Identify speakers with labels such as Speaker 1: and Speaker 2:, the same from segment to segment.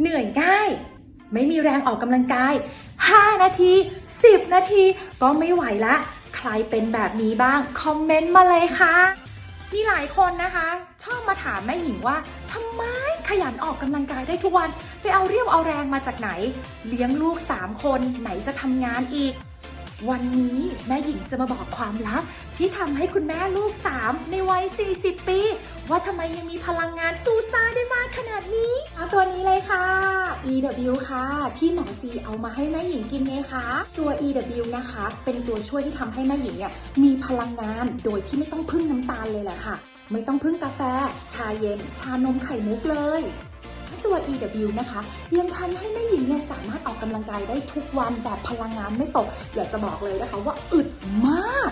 Speaker 1: เหนื่อยง่าย ไม่มีแรงออกกำลังกาย 5 นาที 10 นาที ก็ไม่ไหวละ ใครเป็นแบบนี้บ้าง คอมเมนต์มาเลยค่ะ มีหลายคนนะคะ ชอบมาถามแม่หญิงว่าทำไมขยันออกกำลังกายได้ทุกวัน ไปเอาเรี่ยวเอาแรงมาจากไหน เลี้ยงลูก 3 คนไหนจะทำงานอีก วันนี้แม่หญิงจะมาบอกความลับที่ทำให้คุณแม่ลูก 3 ในวัย 40 ปี ว่าทำไมยังมีพลังงานสู้ซ่าได้มากขนาดนี้เอาตัวนี้เลยค่ะ EW ค่ะ ที่หมอซีเอามาให้แม่หญิงกินไงคะตัว EW นะคะ เป็นตัวช่วยที่ทำให้แม่หญิงเนี่ยมีพลังงานโดยที่ไม่ต้องพึ่งน้ำตาลเลยแหละค่ะ ไม่ต้องพึ่งกาแฟ ชาเย็น ชานมไข่มุกเลยตัว EW นะคะยังทำให้แม่หญิงเนี่ยสามารถออกกำลังกายได้ทุกวันแบบพลังงานไม่ตก อยากจะบอกเลยนะคะว่าอึดมาก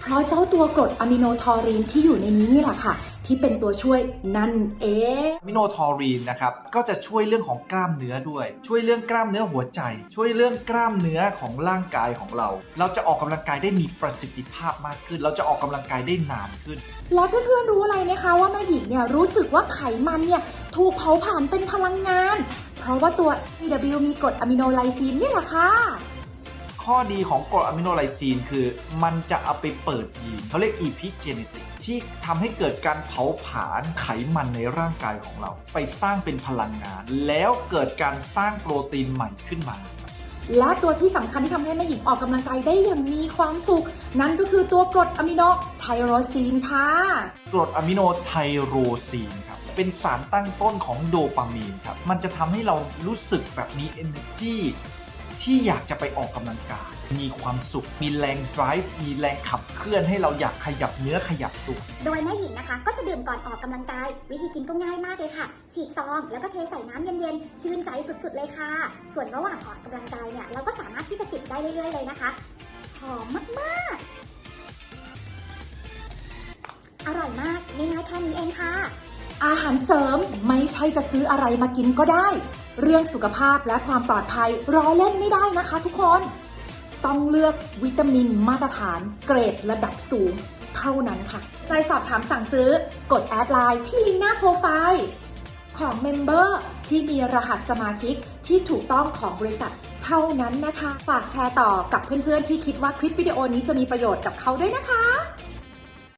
Speaker 1: เพราะเจ้าตัวกรดอะมิโนทอรีนที่อยู่ในนี้นี่แหละค่ะ ที่เป็นตัวช่วยนั่นเอง
Speaker 2: มิโนทอรีนนะครับก็จะช่วยเรื่องของกล้ามเนื้อด้วย ช่วยเรื่องกล้ามเนื้อหัวใจ ช่วยเรื่องกล้ามเนื้อของร่างกายของเรา เราจะออกกำลังกายได้มีประสิทธิภาพมากขึ้น เราจะออกกำลังกายได้นานขึ้น
Speaker 1: แล้วเพื่อนๆรู้อะไรไหมคะว่าแม่หญิงเนี่ยรู้สึกว่าไขมันเนี่ยถูกเผาผลาญเป็นพลังงาน เพราะว่าตัว EW มีกรดอะมิโนไลซีนนี่แหละค่ะ
Speaker 2: ข้อดีของกรดอะมิโนไลซีนคือ มันจะเอาไปเปิดยีนเขาเรียก epigenetic ที่ทำให้เกิดการเผาผลาญไขมันในร่างกายของเรา ไปสร้างเป็นพลังงาน แล้วเกิดการสร้างโปรตีนใหม่ขึ้นมา
Speaker 1: และตัวที่สำคัญที่ทำให้แม่หญิงออกกำลังกายได้อย่างมีความสุข นั่นก็คือตัวกรดอะมิโนไทโรซีนค่ะ
Speaker 2: กรดอะมิโนไทโรซีนครับเป็นสารตั้งต้นของโดปามีนครับ มันจะทำให้เรารู้สึกแบบมี energy ที่อยากจะไปออกกำลังกาย มีความสุข มีแรง drive มีแรงขับเคลื่อนให้เราอยากขยับเนื้อขยับตัว
Speaker 3: โดยแม่หญิงนะคะ ก็จะดื่มก่อนออกกำลังกาย วิธีกินก็ง่ายมากเลยค่ะ ฉีกซอง แล้วก็เทใส่น้ำเย็นๆ ชื่นใจสุดๆเลยค่ะ ส่วนระหว่างออกกำลังกายเนี่ยเราก็สามารถที่จะจิบได้เรื่อยๆเลยนะคะหอมมากๆ อร่อยมากง่ายๆแค่นี้เองค่ะ
Speaker 1: อาหารเสริมไม่ใช่จะซื้ออะไรมากินก็ได้ เรื่องสุขภาพและความปลอดภัยร้อยเล่นไม่ได้นะคะทุกคน ต้องเลือกวิตามินมาตรฐานเกรดระดับสูงเท่านั้นค่ะ ใจสอบถามสั่งซื้อกดแอดไลน์ที่ลิงก์หน้าโปรไฟล์ของเมมเบอร์ที่มีรหัสสมาชิกที่ถูกต้องของบริษัทเท่านั้นนะคะ ฝากแชร์ต่อกับเพื่อนๆที่คิดว่าคลิปวิดีโอนี้จะมีประโยชน์กับเขาด้วยนะคะ